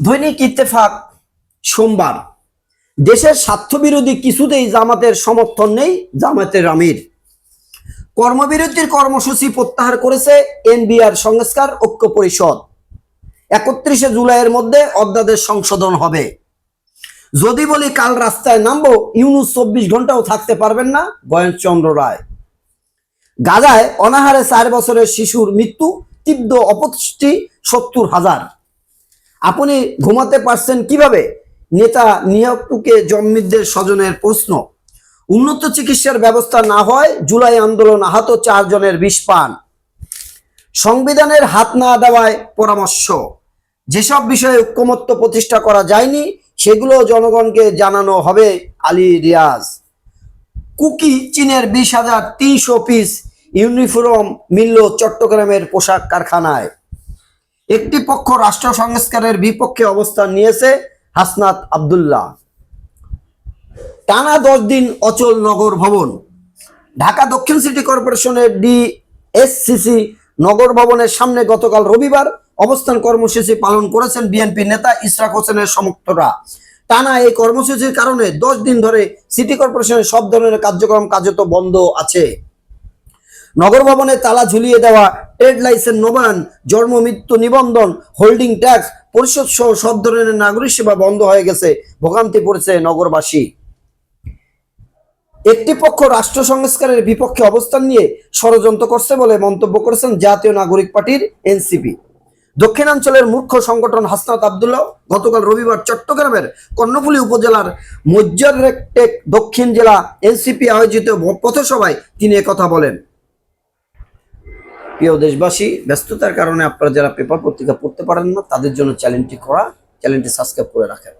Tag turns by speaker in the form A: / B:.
A: দৈনিক ইত্তেফাক, সোমবার। দেশের স্বার্থবিরোধী কিছুতেই জামাতের সমর্থন নেই জামাতের আমির। কর্মবিরতির কর্মসূচি প্রত্যাহার করেছে এনবিআর সংস্কার ঐক্য পরিষদ। একত্রিশে জুলাইয়ের মধ্যে অধ্যাদেশ সংশোধন হবে। যদি বলি কাল রাস্তায় নামবো, ইউনুস চব্বিশ ঘন্টাও থাকতে পারবেন না গয়েশচন্দ্র রায়। গাজায় অনাহারে চার বছরের শিশুর মৃত্যু, তীব্র অপপুষ্টি সত্তর হাজার। আপনি ঘুমাতে পারছেন কীভাবে? নেতা নিয়োগকে জন্মিতদের স্বজনের প্রশ্ন। উন্নত চিকিৎসার ব্যবস্থা না হয়, জুলাই আন্দোলন আহত চারজনের বিষ পান। সংবিধানের হাত না দেওয়ায় পরামর্শ। যেসব বিষয়ে ঐক্যমত্য প্রতিষ্ঠা করা যায়নি, সেগুলো জনগণকে জানানো হবে আলী রিয়াজ। কুকি চীনের বিশ হাজার তিনশো পিস ইউনিফর্ম মিলল চট্টগ্রামের পোশাক কারখানায়। একটি পক্ষ রাষ্ট্র সংস্কারের বিপক্ষে অবস্থান নিয়েছে হাসনাত আবদুল্লাহ। টানা দশ দিন অচল নগর ভবন। ঢাকা দক্ষিণ সিটি কর্পোরেশনের ডিএসসিসি নগর ভবনের সামনে গতকাল রবিবার অবস্থান কর্মসূচি পালন করেছেন বিএনপি নেতা ইশরাক হোসেনের সমর্থকরা। টানা এই কর্মসূচির কারণে দশ দিন ধরে সিটি কর্পোরেশনের সব ধরনের কার্যক্রম কার্যত বন্ধ আছে। নগর ভবনে তালা ঝুলিয়ে দেওয়া ট্রেড লাইসেন্স নবায়ন জন্ম, মৃত্যু, নিবন্ধন, হোল্ডিং ট্যাক্স পরিশোধ সহ সব ধরনের নাগরিক সেবা বন্ধ হয়ে গেছে, ভোগান্তি পড়েছে নগরবাসী। একটি পক্ষ রাষ্ট্র সংস্কারের বিপক্ষে অবস্থান নিয়ে ষড়যন্ত্র করছে বলে মন্তব্য করেছেন জাতীয় নাগরিক পার্টির এনসিপি। দক্ষিণাঞ্চলের মুখ্য সংগঠন হাসনাত আবদুল্লাহ গতকাল রবিবার চট্টগ্রামের কর্ণফুলী উপজেলার মজ্জারেক দক্ষিণ জেলা এনসিপি আয়োজিত পথসভায় তিনি একথা বলেন। প্রিয় দেশবাসী, ব্যস্ততার কারণে আপনারা যারা পেপার পত্রিকা পড়তে পারেন না, তাদের জন্য চ্যানেলটি করা, চ্যানেলটি সাবস্ক্রাইব করে রাখেন।